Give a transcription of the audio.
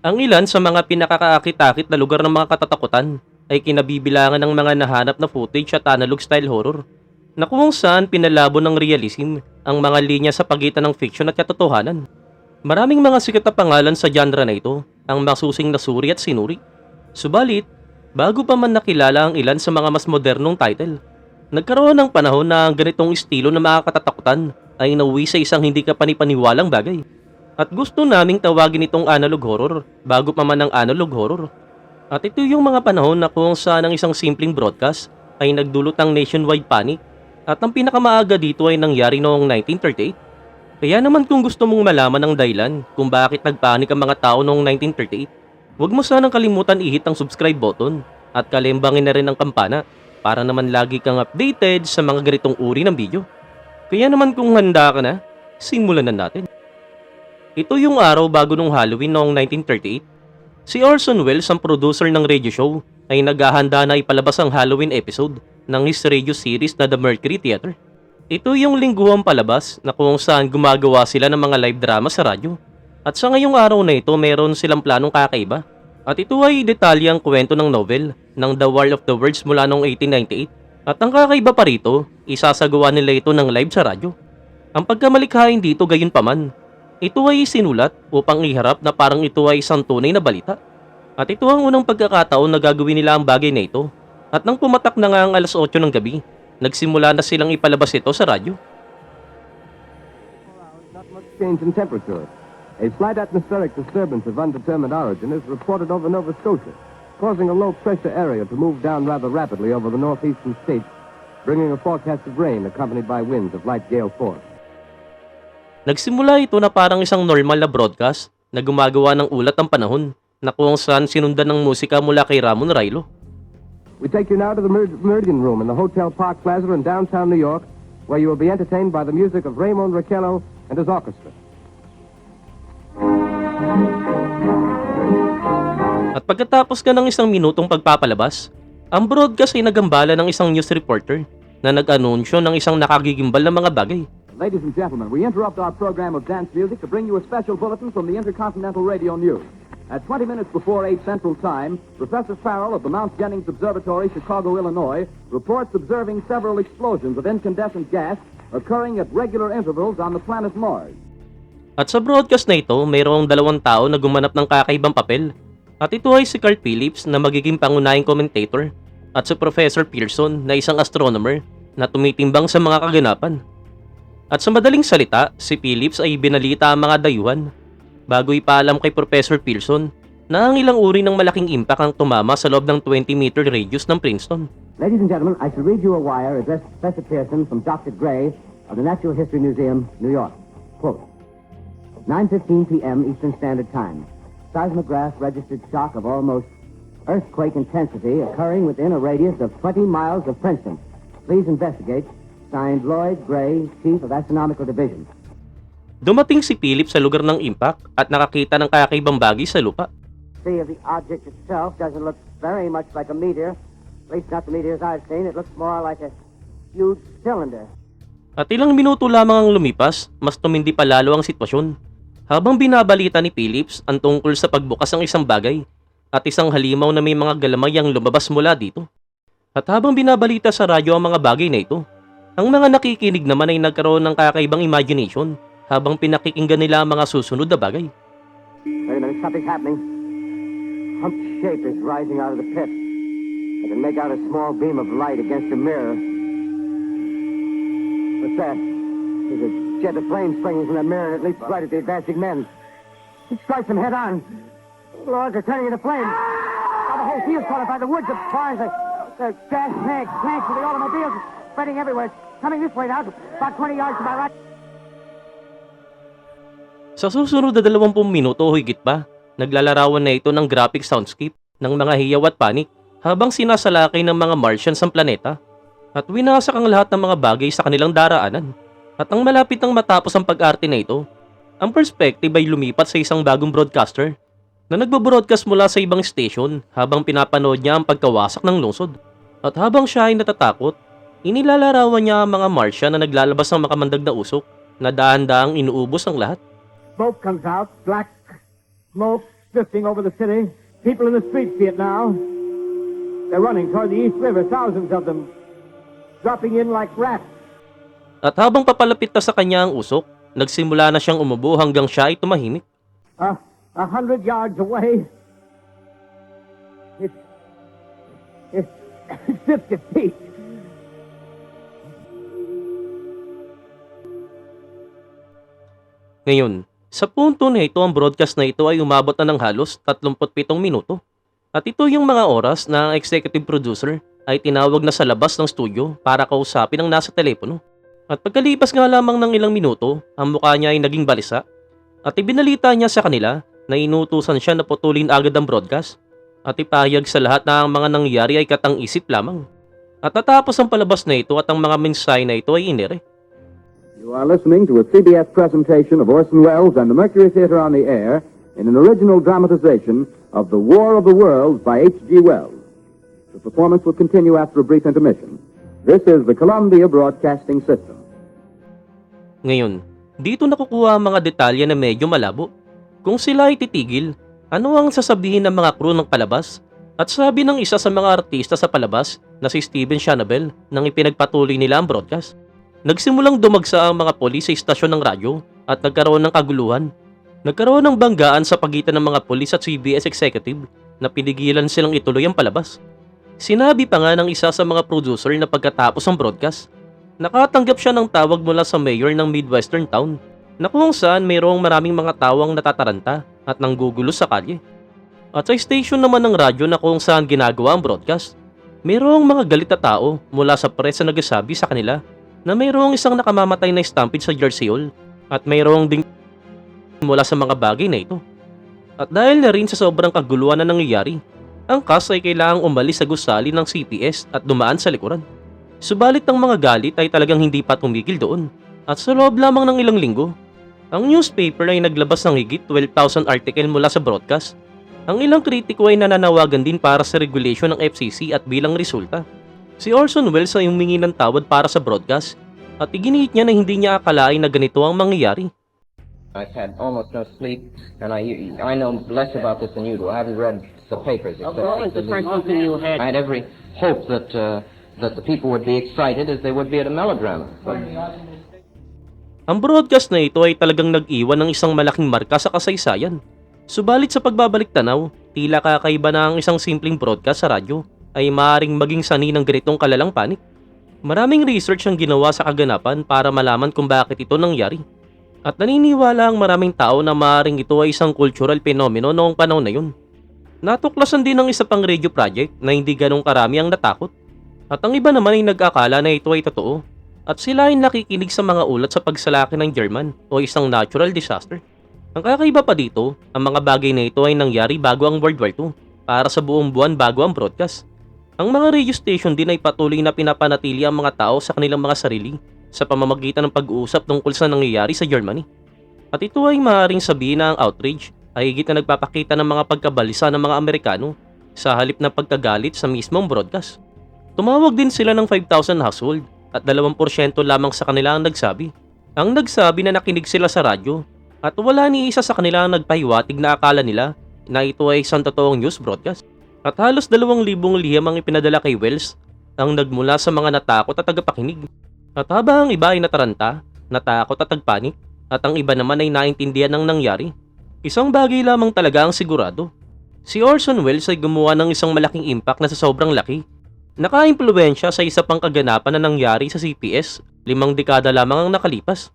Ang ilan sa mga pinakakaakit-akit na lugar ng mga katatakutan ay kinabibilangan ng mga nahanap na footage at analog style horror na kung saan pinalabo ng realism ang mga linya sa pagitan ng fiction at katotohanan. Maraming mga sikat na pangalan sa genre na ito ang masusing nasuri at sinuri. Subalit, bago pa man nakilala ang ilan sa mga mas modernong title, nagkaroon ng panahon na ang ganitong estilo ng mga katatakutan ay nauwi sa isang hindi ka panipaniwalang bagay. At gusto naming tawagin itong analog horror bago pa man ang analog horror. At ito yung mga panahon na kung saan ang isang simpleng broadcast ay nagdulot ng nationwide panic at ang pinakamaaga dito ay nangyari noong 1938. Kaya naman kung gusto mong malaman ang dahilan kung bakit nagpanik ang mga tao noong 1938, huwag mo sanang kalimutan i-hit ang subscribe button at kalimbangin na rin ang kampana para naman lagi kang updated sa mga ganitong uri ng video. Kaya naman kung handa ka na, simulan na natin. Ito yung araw bago nung Halloween noong 1938. Si Orson Welles, ang producer ng radio show, ay naghahanda na ipalabas ang Halloween episode ng his radio series na The Mercury Theater. Ito yung lingguhang palabas na kung saan gumagawa sila ng mga live drama sa radyo. At sa ngayong araw na ito, meron silang planong kakaiba. At ito ay detalyang kwento ng novel ng The War of the Worlds mula noong 1898. At ang kakaiba pa rito, isasagawa nila ito ng live sa radyo. Ang pagkamalikhain dito gayon paman, ito ay sinulat upang iharap na parang ito ay isang tunay na balita. At ito ang unang pagkakataon na gagawin nila ang bagay na ito. At nang pumatak na nga ang alas 8 ng gabi, nagsimula na silang ipalabas ito sa radyo. A slight atmospheric disturbance of undetermined origin is reported over Nova Scotia, causing a low pressure area to move down rather rapidly over the northeastern states, bringing a forecast of rain accompanied by winds of light gale force. Nagsimula ito na parang isang normal na broadcast na gumagawa ng ulat ng panahon na kung saan sinundan ng musika mula kay Ramon Railo. We take you now to the Mer- Meridian Room in the Hotel Park Plaza in downtown New York, where you will be entertained by the music of Raymond Raquello and his orchestra. At pagkatapos ka ng isang minutong pagpapalabas, ang broadcast ay nagambala ng isang news reporter na nag-anunsyo ng isang nakagigimbal na mga bagay. Ladies and gentlemen, we interrupt our program of dance music to bring you a special bulletin from the Intercontinental Radio News. At 20 minutes before 8 Central Time, Professor Farrell of the Mount Jennings Observatory, Chicago, Illinois, reports observing several explosions of incandescent gas occurring at regular intervals on the planet Mars. At sa broadcast na ito, mayroong dalawang tao na gumanap ng kakaibang papel. At ito ay si Carl Phillips na magiging pangunahing commentator at si Professor Pearson na isang astronomer na tumitimbang sa mga kaganapan. At sa madaling salita, si Phillips ay binalita ang mga dayuhan bago ipaalam kay Professor Pearson na ang ilang uri ng malaking impact ang tumama sa loob ng 20-meter radius ng Princeton. Ladies and gentlemen, I shall read you a wire addressed to Professor Pearson from Dr. Gray of the Natural History Museum, New York. Quote, 9.15 p.m. Eastern Standard Time. Seismograph registered shock of almost earthquake intensity occurring within a radius of 20 miles of Princeton. Please investigate. Signed Lloyd Gray, Chief of Astronomical Division. Dumating si Phillips sa lugar ng impact at nakakita ng kakaibang bagay sa lupa. See if the object itself doesn't look very much like a meteor. At least not the meteors I've seen. It looks more like a huge cylinder. At ilang minuto lamang ang lumipas, mas tumindi pa lalo ang sitwasyon. Habang binabalita ni Phillips ang tungkol sa pagbukas ng isang bagay at isang halimaw na may mga galamay ang lumabas mula dito. At habang binabalita sa radyo ang mga bagay na ito, ang mga nakikinig naman ay nagkaroon ng kakaibang imagination habang pinakikinggan nila ang mga susunod na bagay. Wait a minute, something's happening. Humped shape is rising out of the pit. I can make out a small beam of light against a mirror. What's that? There's a jet of flame springing from the mirror and it leaps right at the advancing men. It strikes them head on. Lord, they're turning into flame. Oh, the whole field's caught up by the woods, the barns, the, the gas tanks, tanks of the automobiles spreading everywhere. It's coming this way now, about 20 yards to my right. Sa susunod na 20 minuto o higit pa, naglalarawan na ito ng graphic soundscape ng mga hiyaw at panik habang sinasalakay ng mga Martians ang planeta at winasak ang lahat ng mga bagay sa kanilang daraanan. At ang malapit nang matapos ang pag-arte na ito, ang perspective ay lumipat sa isang bagong broadcaster na nagbo-broadcast mula sa ibang station habang pinapanood niya ang pagkawasak ng lungsod. At habang siya ay natatakot, inilalarawan niya ang mga Martian na naglalabas ng makamandag na usok na dahan-dahang inuubos ang lahat. Smoke comes out, black smoke drifting over the city. People in the streets see it now. They're running toward the East River, thousands of them, dropping in like rats. At habang papalapit na sa kanya ang usok, nagsimula na siyang umubo hanggang siya ay tumahimik. Uh, a hundred yards away. It's, it's 50 feet. Ngayon, sa punto na ito ang broadcast na ito ay umabot na ng halos 37 minuto. At ito yung mga oras na ang executive producer ay tinawag na sa labas ng studio para kausapin ang nasa telepono. At pagkalipas nga lamang ng ilang minuto, ang mukha niya ay naging balisa. At ibinalita niya sa kanila na inutusan siya na putulin agad ang broadcast at ipahayag sa lahat na ang mga nangyari ay katang isip lamang. At natapos ang palabas na ito at ang mga mensahe na ito ay inere. You are listening to a CBS presentation of Orson Welles and the Mercury Theater on the Air in an original dramatization of The War of the Worlds by H.G. Wells. The performance will continue after a brief intermission. This is the Columbia Broadcasting System. Ngayon, dito nakukuha ang mga detalye na medyo malabo. Kung sila ay titigil, ano ang sasabihin ng mga crew ng palabas? At sabi ng isa sa mga artista sa palabas na si Steven Shanabel nang ipinagpatuloy nila ang broadcast. Nagsimulang dumagsa ang mga polis sa istasyon ng radyo at nagkaroon ng kaguluhan. Nagkaroon ng banggaan sa pagitan ng mga polis at CBS executive na pinigilan silang ituloy ang palabas. Sinabi pa nga ng isa sa mga producer na pagkatapos ng broadcast, nakatanggap siya ng tawag mula sa mayor ng Midwestern town na kung saan mayroong maraming mga tawang natataranta at nanggugulo sa kalye. At sa station naman ng radyo na kung saan ginagawa ang broadcast, mayroong mga galit na tao mula sa press na nagsasabi sa kanila na mayroong isang nakamamatay na stampede sa Jersey Hole at mayroong ding mula sa mga bagay na ito. At dahil na rin sa sobrang kaguluhan na nangyayari, ang cast ay kailangang umalis sa gusali ng CPS at dumaan sa likuran. Subalit ang mga galit ay talagang hindi pa tumigil doon. At sa loob lamang ng ilang linggo, ang newspaper ay naglabas ng higit 12,000 article mula sa broadcast. Ang ilang kritiko ay nananawagan din para sa regulation ng FCC at bilang resulta. Si Orson Welles ay humingi ng tawad para sa broadcast at iginihit niya na hindi niya akalain na ganito ang mangyayari. I've had almost no sleep, and I I know less about this than you do. I haven't read the papers. Of except all the the news. people you had, I had every hope that uh, that the people would be excited as they would be at a melodrama. But Ang broadcast na ito ay talagang nag-iwan ng isang malaking marka sa kasaysayan. Subalit sa pagbabalik tanaw, tila kakaiba na ang isang simpleng broadcast sa radyo ay maaaring maging sani ng ganitong kalalang panik. Maraming research ang ginawa sa kaganapan para malaman kung bakit ito nangyari. At naniniwala ang maraming tao na maaaring ito ay isang cultural fenomeno noong panahon na yun. Natuklasan din ng isa pang radio project na hindi ganong karami ang natakot. At ang iba naman ay nag-akala na ito ay totoo at sila ay nakikinig sa mga ulat sa pagsalaki ng German o isang natural disaster. Ang kakaiba pa dito, ang mga bagay na ito ay nangyari bago ang World War II para sa buong buwan bago ang broadcast. Ang mga radio station din ay patuloy na pinapanatili ang mga tao sa kanilang mga sarili sa pamamagitan ng pag-uusap tungkol sa nangyayari sa Germany. At ito ay maaaring sabihin na ang outrage ay higit na nagpapakita ng mga pagkabalisa ng mga Amerikano sa halip na pagkagalit sa mismong broadcast. Tumawag din sila ng 5,000 household at 2% lamang sa kanila ang nagsabi. Ang nagsabi na nakinig sila sa radyo at wala ni isa sa kanila ang nagpahiwatig na akala nila na ito ay isang totoong news broadcast. At halos 2,000 liham ang ipinadala kay Wells ang nagmula sa mga natakot at tagapakinig. At habang ang iba ay nataranta, natakot at nagpanik, at ang iba naman ay naintindihan ng nangyari, isang bagay lamang talaga ang sigurado. Si Orson Welles ay gumawa ng isang malaking impact na sa sobrang laki Naka-impluensya sa isa pang kaganapan na nangyari sa CPS limang dekada lamang ang nakalipas.